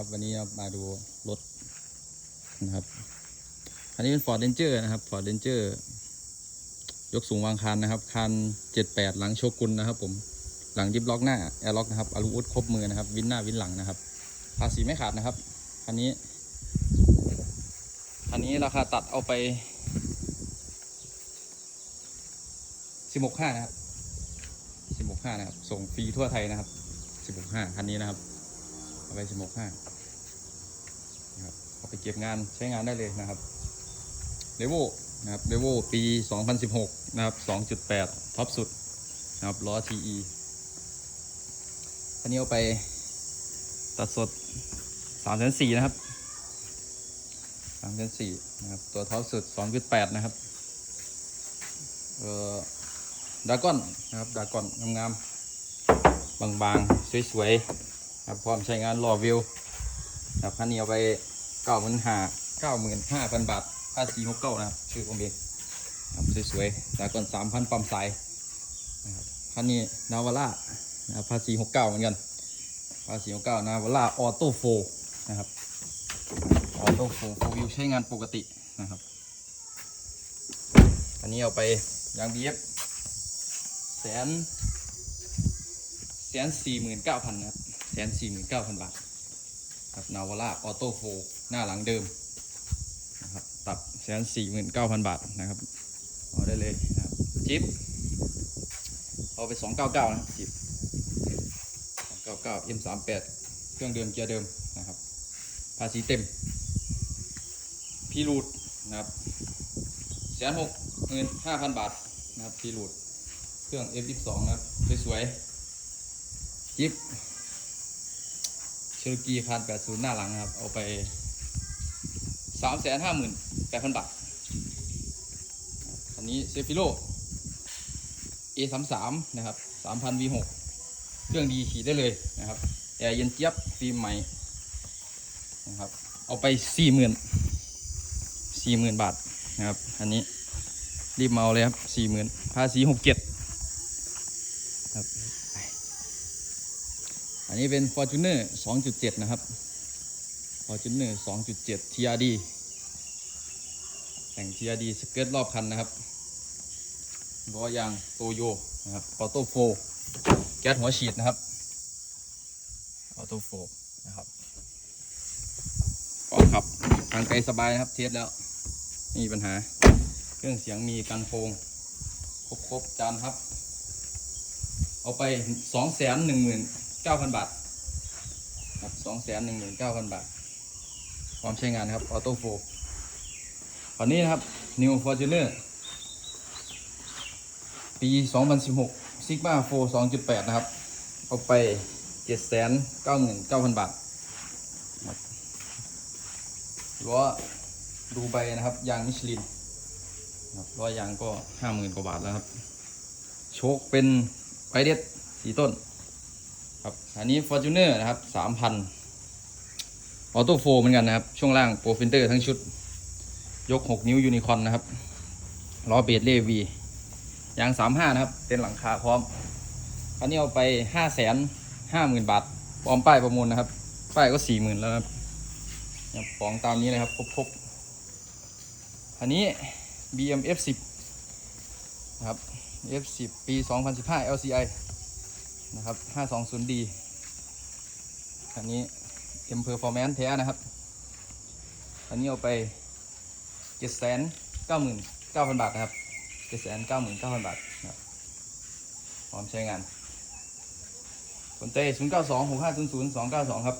ครับวันนี้เรามาดูรถนะครับ อันนี้เป็น Ford Ranger นะครับ Ford Ranger ยกสูงวางคันนะครับคัน78 หลังโชกุนนะครับ ผมหลังดิฟล็อกหน้าแอร์ล็อกนะครับอลูอุดครบมือนะครับ วินหน้าวินหลังนะครับภาษีไม่ขาดนะครับคันนี้คันนี้ราคาตัดเอาไป16.5นะครับ16.5นะครับ ส่งฟรีทั่วไทยนะครับ16.5คันนี้นะครับ เอาไป16.5นะครับเอาไปเก็บงานใช้งานได้เลยนะครับเลโวนะครับเลโวปี 2016 นะครับ 2.8 ท็อปสุดนะครับล้อ TE คันนี้เอาไปตัดสด3 4 0นะครับ3 4 0 0นะครับ ตัวท็อปสุด 2.8 นะครับ เอ่อดากอนนะครับดากอนงามๆบางๆ สวยๆ ครับพร้อมใช้งานรอวิวครับคันนี้เอาไปเก้าหมื่นห้าเก้าหมื่นห้าพันบาทภาษีหกเก้านะครับชื่อผมเองครับสวยๆดากอนสามพันปั๊มสายนะครับคันนี้นาวาร่านะครับภาษีหกเก้าเหมือนกัน ภาษีหกเก้านาวาร่าออโต้โฟนะครับออโต้โฟโฟวิวใช้งานปกตินะครับอันนี้เอาไปยางบีเอฟแสนแสนสี่หมื่นเก้าพันนะครับ แสนสี่หมื่นเก้าพันบาทครับนาวาร่าออโต้โฟหน้าหลังเดิมนะครับตับแสนสี่หมื่นเก้าพันบาทนะครับเอาได้เลยนะครับจิปเอาไปสองเก้าเก้านะครับจิปสองเก้าเก้าเอ็มสามแปดเครื่องเดิมเกียร์เดิมนะครับภาษีเต็มพีรูดนะครับแสนหกหมื่นห้าพันบาทนะครับพีรูดเครื่อง F22 นะครับสวยๆจิ๊บ เชลกีคาน80 หน้าหลังนะครับ เอาไปสามแสนห้าหมื่นแปดพันบาท คันนี้เซฟิโล A33 นะครับ 3,000 V6 เครื่องดีขี่ได้เลยนะครับแอร์เย็นเจี๊ยบฟิล์มใหม่นะครับเอาไปสี่หมื่นสี่หมื่นบาทนะครับ อันนี้รีบเอาเลยครับสี่หมื่นภาษีหกเจ็ดครับ อันนี้เป็น Fortuner 2.7 นะครับ Fortuner 2.7 TRD แต่ง TRD สเกิร์ตรอบคันนะครับล้อยางโตโยนะครับออโต้โฟแก๊สหัวฉีดนะครับออโต้โฟนะครับก็ขับทางไกลสบายนะครับ เทสแล้วไม่มีปัญหา เครื่องเสียงมีกันโฟงครบครบจานครับ เอาไปสองแสนหนึ่งหมื่น เก้าพันบาทครับสองแสนหนึ่งหมื่นเก้าพันบาทพร้อมใช้งานครับออโต้โฟคราวนี้นะครับ New Fortuner ปี 2016 Sigma 4 2.8 นะครับ เอาไป 799,000 บาทครับล้อดูใบนะครับ ยางมิชลินครับร้อยางก็ห้าหมื่นกว่าบาทแล้วครับ โชคเป็นไฟเด็ดสีต้น ครับอันนี้ Fortuner นะครับสามพันออโต้โฟเหมือนกันนะครับ ช่วงล่างโปรฟินเตอร์ทั้งชุด ยก 6 นิ้วยูนิคอนนะครับล้อเบสเลวียาง 35 นะครับเต็นหลังคาพร้อม อันนี้เอาไป 5 5 0 0 0 0 บาทพร้อมป้ายประมูลนะครับ ป้ายก็ 40,000 แล้วนะครับของตามนี้เลยครับครบๆอันนี้ BM F10 นะครับ F10 ปี 2015 LCI นะครับ 520D คันนี้ M Performance แท้นะครับ อันนี้เอาไป 799,000 บาทนะครับ 799,000 บาทนะครับพร้อมใช้งานสนใจ092 6500 292 ครับ